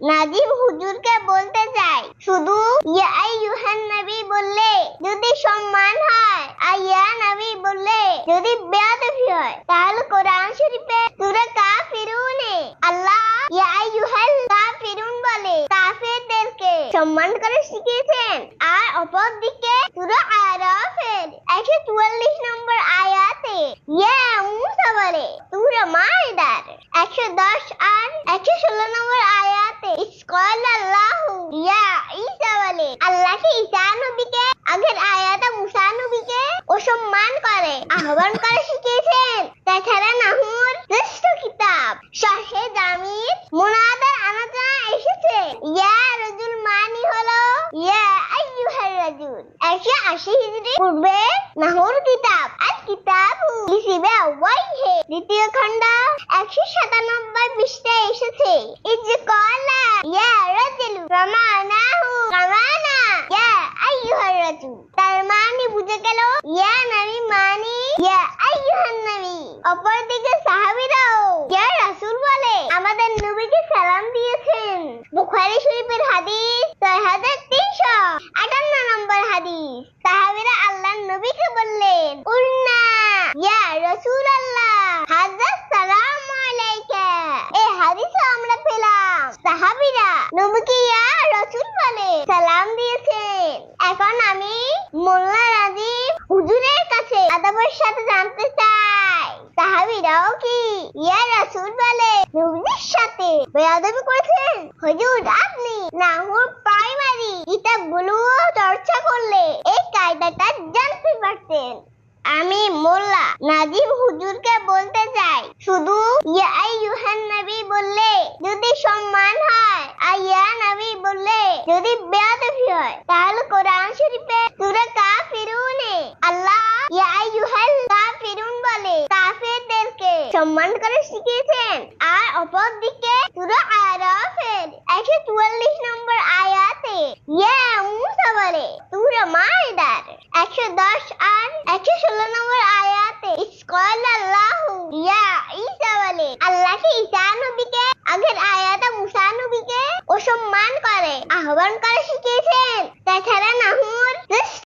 নাজিম হুজুরকে বলতে চাই শুধু নবী বললে যদি সম্মান হয় আর ইয়া নবী বললে যদি হয়, তাহলে কোরআন শরীফে কাফিরুনে আল্লাহ কাফিরুন বলে, কাফিরদেরকে সম্মান করে শিখিয়েছেন। আর অপরদিকে সূরা আরাফের 144 নম্বর আয়াতে ইয়া মুসা বলে, সূরা মাইদার 110 আর 116 নম্বর আয়াতে ইসকাল আল্লাহু ইয়া ঈসা বলে আল্লাহকে ঈসা নবীকে আগের আয়াতে মুসা নবীকে অসম্মান করে, আহ্বান করে শিখিয়েছেন। তাছাড়া নাহুর শ্রেষ্ঠ কিতাব, শাহে জামির মুনাদার আলোচনা এসেছে। ইয়া রাজুল মানি হলো, ইয়া আইয়ুহার রাজুল। একশো আশি হিজরি পূর্বে নাহুর কিতাব আল কিতাবু লিসিবে ওয়াইহে দ্বিতীয় খণ্ড, একশো সাতানব্বই পৃষ্ঠায় এসেছে। ইজ কলা ইয়া রাজুলু রামানাহু কামানা ইয়া আইয়ুহার রাজুল তার মানে বুঝে গেল ইয়া নবী মানে ইয়া আইয়ুহান নবী অপরদিকে সাহাবীরাও ইয়া রাসূল বলে আমাদের নবীকে সালাম দিয়েছেন বুখারী শরীফের হাদিস ছয় হাজার তিনশো আটান্ন নম্বর হাদিস সাহাবীরা আল্লাহর নবীকে বললেন উন্না ইয়া রাসূলুল্লাহ হাজার সালাম আলাইকা এই হাদিসে আমরা পেলাম সাহাবীরা নবীকে ইয়া রাসূল বলে সালাম দিয়েছেন এখন আমি মোল্লা সাথে জানতে চাই। সাহাবীরাও কি? ইয়া রাসূল বলে নবীর সাথে বেয়াদবি করেছেন হুজুর, আপনি নাহুর প্রাইমারি কিতাবগুলো চর্চা করলে এই কায়দাটা জানতে পারতেন। আমি মোল্লা নাজিম হুজুরকে বলতে চাই, শুধু ইয়া আইয়ুহান নবী বললে যদি সম্মান হয়, আর ইয়া নবী বললে যদি বেয়াদবি হয়, তাহলে কোরআন শরীফে সূরা কাফিরুনে আল্লাহ ইয়া আইয়ুহাল কাফিরুন বলে কাফিরদেরকে সম্মান করে শিখিয়েছেন। আর অপরদিকে সূরা আরাফের 144 নম্বর আয়াতে ইয়া মুসা বলে সূরা মাইদার 110 আর 116 নম্বর আয়াতে ইসকাল আল্লাহু ইয়া ঈসা বলে আল্লাহকে ঈসা নবীকে আগের আয়াতে মুসা নবীকে অসম্মান করে আহ্বান করে শিখিয়েছেন তাছাড়া নাহুর